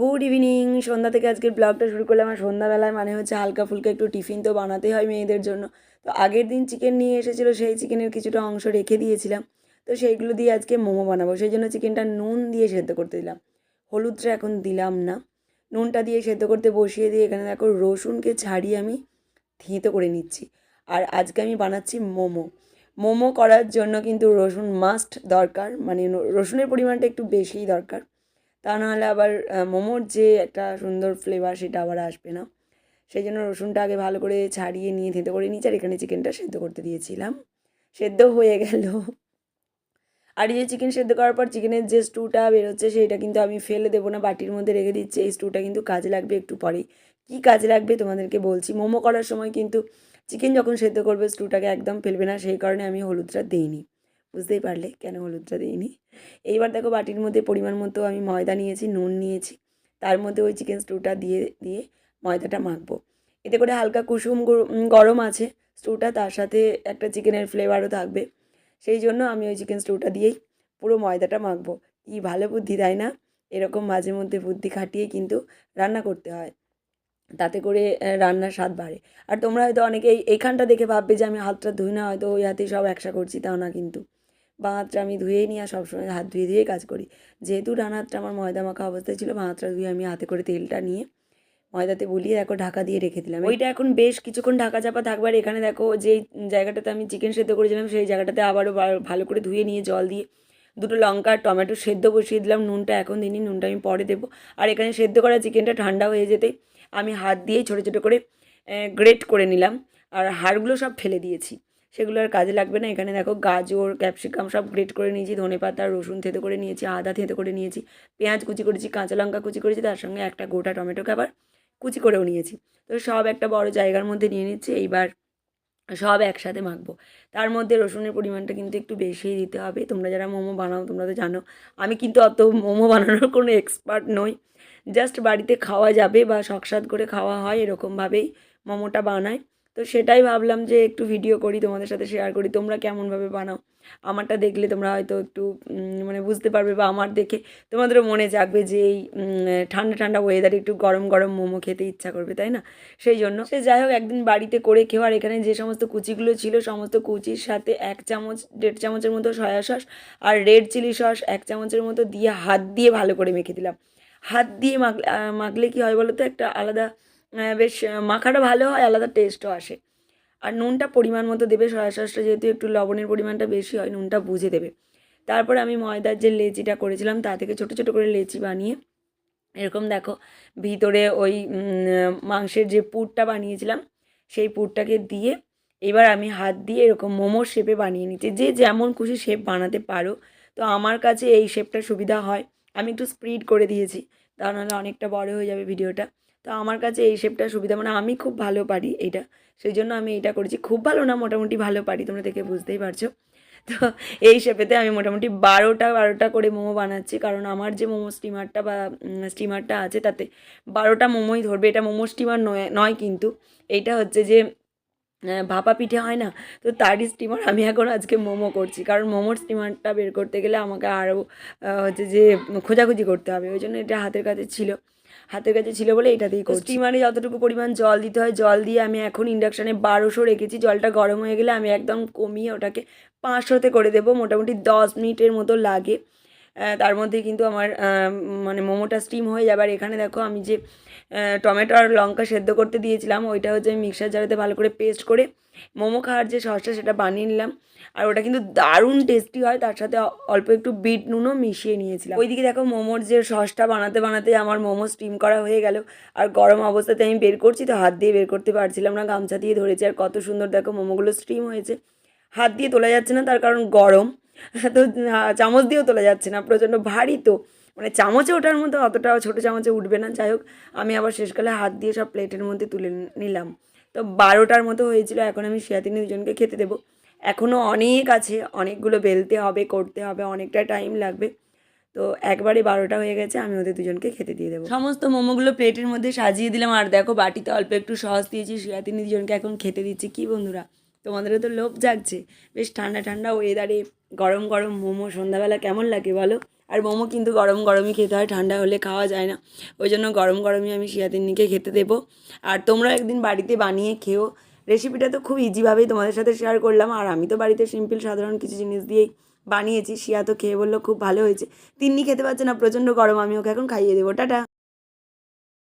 Good evening সন্ধ্যা থেকে আজকের ব্লগটা শুরু করলাম। আর সন্ধ্যাবেলায় মানে হচ্ছে হালকা ফুলকা একটু টিফিন তো বানাতেই হয় মেয়েদের জন্য। তো আগের দিন চিকেন নিয়ে এসেছিল, সেই চিকেনের কিছুটা অংশ রেখে দিয়েছিলাম। তো সেইগুলো দিয়ে আজকে মোমো বানাবো। সেই জন্য চিকেনটা নুন দিয়ে সেদ্ধ করতে দিলাম। হলুদটা এখন দিলাম না। নুনটা দিয়ে সেদ্ধ করতে বসিয়ে দিয়ে এখানে দেখো রসুনকে ছাড়িয়ে আমি থেঁতো করে নিচ্ছি। আর আজকে আমি বানাচ্ছি মোমো। মোমো করার জন্য কিন্তু রসুন মাস্ট দরকার। মানে রসুনের পরিমাণটা একটু বেশিই দরকার। তা নাহলে আবার মোমোর যে একটা সুন্দর ফ্লেভার সেটা আবার আসবে না। সেই জন্য রসুনটা আগে ভালো করে ছাড়িয়ে নিয়ে থেঁতো করে নিয়েছি, আর এখানে চিকেনটা সেদ্ধ করতে দিয়েছিলাম। সেদ্ধ হয়ে গেল। আর এই যে চিকেন সেদ্ধ করার পর চিকেনের যে স্টুটা বেরোচ্ছে, সেইটা কিন্তু আমি ফেলে দেবো না, বাটির মধ্যে রেখে দিচ্ছি। এই স্টুটা কিন্তু কাজে লাগবে একটু পরেই কী কাজে লাগবে তোমাদেরকে বলছি, মোমো করার সময় কিন্তু চিকেন যখন সেদ্ধ করবে স্টুটাকে একদম ফেলবে না, সেই কারণে আমি হলুদটা দিইনি। বুঝতেই পারলে কেন হলুদটা দিইনি। এইবার দেখো বাটির মধ্যে পরিমাণ মতো আমি ময়দা নিয়েছি, নুন নিয়েছি। তার মধ্যে ওই চিকেন স্টুটা দিয়ে দিয়ে ময়দাটা মাখবো। এতে করে হালকা কুসুম গর- গরম আছে। স্টুটা তার সাথে একটা চিকেনের ফ্লেভারও থাকবে। সেই জন্য আমি ওই চিকেন স্টুটা দিয়েই পুরো ময়দাটা মাখবো। কী ভালো বুদ্ধি, তাই না? এরকম মাঝে মধ্যে বুদ্ধি খাটিয়ে কিন্তু রান্না করতে হয়। তাতে করে রান্নার স্বাদ বাড়ে। আর তোমরা হয়তো অনেকে এইখানটা দেখে ভাববে যে আমি হাতটা ধুই না, হয়তো ওই হাতেই সব একসা করছি তাও না কিন্তু। বাঁ হাতটা আমি ধুয়েই নিয়ে আর সবসময় হাত ধুয়ে ধুয়েই কাজ করি। যেহেতু ডান হাতটা আমার ময়দা মাখা অবস্থায় ছিল বাঁ হাতটা ধুয়ে আমি হাতে করে তেলটা নিয়ে ময়দাতে বুলিয়ে দেখো ঢাকা দিয়ে রেখে দিলাম। ওইটা এখন বেশ কিছুক্ষণ ঢাকা চাপা থাকবে আর এখানে দেখো যেই জায়গাটাতে আমি চিকেন সেদ্ধ করেছিলাম সেই জায়গাটাতে আবারও ভালো করে ধুয়ে নিয়ে জল দিয়ে দুটো লঙ্কা আর টমেটো সেদ্ধ বসিয়ে দিলাম। নুনটা এখন দিনই নুনটা আমি পরে দেবো। আর এখানে সেদ্ধ করা চিকেনটা ঠান্ডা হয়ে যেতে আমি হাত দিয়েই ছোটো ছোটো করে গ্রেট করে নিলাম। আর হাড়গুলো সব ফেলে দিয়েছি। সেগুলো আর কাজে লাগবে না। এখানে দেখো গাজর, ক্যাপসিকাম সব গ্রেট করে নিয়েছি, ধনে পাতা, রসুন থেতো করে নিয়েছি, আদা থেতো করে নিয়েছি, পেঁয়াজ কুচি করেছি, কাঁচা লঙ্কা কুচি করেছি, তার সঙ্গে একটা গোটা টমেটোকে আবার কুচি করেও নিয়েছি। তো সব একটা বড় জায়গার মধ্যে নিয়ে নিচ্ছি, এইবার সব একসাথে মাখবো। তার মধ্যে রসুনের পরিমাণটা কিন্তু একটু বেশিই দিতে হবে। তোমরা যারা মোমো বানাও, তোমরা তো জানো, আমি কিন্তু অত মোমো বানানোর কোনো এক্সপার্ট নই। জাস্ট বাড়িতে খাওয়া যাবে বা শখসাদ করে খাওয়া হয়, এরকমভাবেই মোমোটা বানাই। তো সেটাই ভাবলাম যে একটু ভিডিও করি, তোমাদের সাথে শেয়ার করি। তোমরা কেমনভাবে বানাও? আমারটা দেখলে তোমরা হয়তো একটু মানে বুঝতে পারবে বা আমার দেখে তোমাদেরও মনে জাগবে যে এই ঠান্ডা ঠান্ডা ওয়েদারে একটু গরম গরম মোমো খেতে ইচ্ছা করবে, তাই না? সেই জন্য সে যাই হোক, একদিন বাড়িতে করে খেও আর এখানে যে সমস্ত কুচিগুলো ছিল, সমস্ত কুচির সাথে এক চামচ, দেড় চামচের মতো সয়া সস আর রেড চিলি সস এক চামচের মতো দিয়ে হাত দিয়ে ভালো করে মেখে দিলাম। হাত দিয়ে মাখলে মাখলে কী হয় বলো তো একটা আলাদা বেশ মাখাটা ভালো হয়, আলাদা টেস্টও আসে। আর নুনটা পরিমাণ মতো দেবে সয়া সসটা যেহেতু একটু লবণের পরিমাণটা বেশি হয়, নুনটা বুঝে দেবে। তারপরে আমি ময়দার যে লেচিটা করেছিলাম, তা থেকে ছোটো ছোটো করে লেচি বানিয়ে, এরকম দেখো, ভিতরে ওই মাংসের যে পুরটা বানিয়েছিলাম, সেই পুরটাকে দিয়ে, এবার আমি হাত দিয়ে এরকম মোমোর শেপে বানিয়ে নিচ্ছি। যে যেমন খুশি শেপ বানাতে পারো। তো আমার কাছে এই শেপটা সুবিধা হয়। আমি একটু স্প্রিড করে দিয়েছি তা নাহলে অনেকটা বড় হয়ে যাবে ভিডিওটা তো আমার কাছে এই শেপটা সুবিধা মানে আমি খুব ভালো পারি এটা। সেই জন্য আমি এটা করেছি। খুব ভালো না, মোটামুটি ভালো পারি, তোমরা দেখে বুঝতেই পারছ। তো এই শেপেতে আমি মোটামুটি বারোটা বারোটা করে মোমো বানাচ্ছি। কারণ আমার যে মোমো স্টিমারটা বা স্টিমারটা আছে, তাতে বারোটা মোমোই ধরবে। এটা মোমো স্টিমার নয় নয় কিন্তু এইটা হচ্ছে যে ভাপা পিঠে হয় না? তো তারই স্টিমার আমি এখন আজকে মোমো করছি। কারণ মোমোর স্টিমারটা বের করতে গেলে আমাকে আরও হচ্ছে যে, খোঁজাখুঁজি করতে হবে। ওই জন্য এটা হাতের কাছে ছিল। হাতের কাছে ছিল বলে এটাতেই করছি। স্টিমারে যতটুকু পরিমাণ জল দিতে হয় জল দিয়ে আমি এখন ইন্ডাকশানে বারোশো রেখেছি। জলটা গরম হয়ে গেলে আমি একদম কমিয়ে ওটাকে পাঁচশোতে করে দেবো। মোটামুটি দশ মিনিটের মতো লাগে। তার মধ্যে কিন্তু আমার মানে মোমোটা স্টিম হয়ে যাবে। আর এখানে দেখো আমি যে টমেটো আর লঙ্কা সেদ্ধ করতে দিয়েছিলাম। ওইটা হচ্ছে আমি মিক্সার জারেতে ভালো করে পেস্ট করে মোমো খাওয়ার যে সসটা, সেটা বানিয়ে নিলাম। আর ওটা কিন্তু দারুণ টেস্টি হয়। তার সাথে অল্প একটু বিট নুনও মিশিয়ে নিয়েছিলাম। ওইদিকে দেখো মোমোর যে সসটা বানাতে বানাতে আমার মোমো স্টিম করা হয়ে গেল। আর গরম অবস্থাতে আমি বের করছি, তো হাত দিয়ে বের করতে পারছিলাম না। গামছা দিয়ে ধরেছি আর কত সুন্দর দেখো মোমোগুলো স্টিম হয়েছে। হাত দিয়ে তোলা যাচ্ছে না, তার কারণ গরম। তো চামচ দিয়েও তোলা যাচ্ছে না, প্রচণ্ড ভারী তো। মানে চামচে ওঠার মতো অতটা ছোটো চামচে উঠবে না। যাই হোক, আমি আবার শেষকালে হাত দিয়ে সব প্লেটের মধ্যে তুলে নিলাম। তো বারোটার মতো হয়েছিল, এখন আমি শিয়াতিনি দুজনকে খেতে দেবো। এখনও অনেক আছে, অনেকগুলো বেলতে হবে, করতে হবে, অনেকটা টাইম লাগবে। তো একবারে বারোটা হয়ে গেছে, আমি ওদের দুজনকে খেতে দিয়ে দেবো। সমস্ত মোমোগুলো প্লেটের মধ্যে সাজিয়ে দিলাম, আর দেখো বাটিতে অল্প একটু সস দিয়েছি শিয়াতিনি দুজনকে এখন খেতে দিচ্ছি। কি বন্ধুরা, তোমাদেরও তো লোভ জাগছে। বেশ ঠান্ডা ঠান্ডা ওয়েদারে গরম গরম মোমো সন্ধ্যাবেলা কেমন লাগে বলো? আর মোমো কিন্তু গরম গরমই খেতে হয়, ঠান্ডা হলে খাওয়া যায় না। ওই জন্য গরম গরমই আমি শিয়াতিন্নিকে খেতে দেবো। আর তোমরা একদিন বাড়িতে বানিয়ে খেও। রেসিপিটা তো খুব ইজিভাবেই তোমাদের সাথে শেয়ার করলাম। আর আমি তো বাড়িতে সিম্পল সাধারণ কিছু জিনিস দিয়েই বানিয়েছি। শিয়া তো খেয়ে বলল খুব ভালো হয়েছে। তিন্নি খেতে পারছে না, প্রচণ্ড গরম, আমি ওকে এখন খাইয়ে দেবো। টাটা!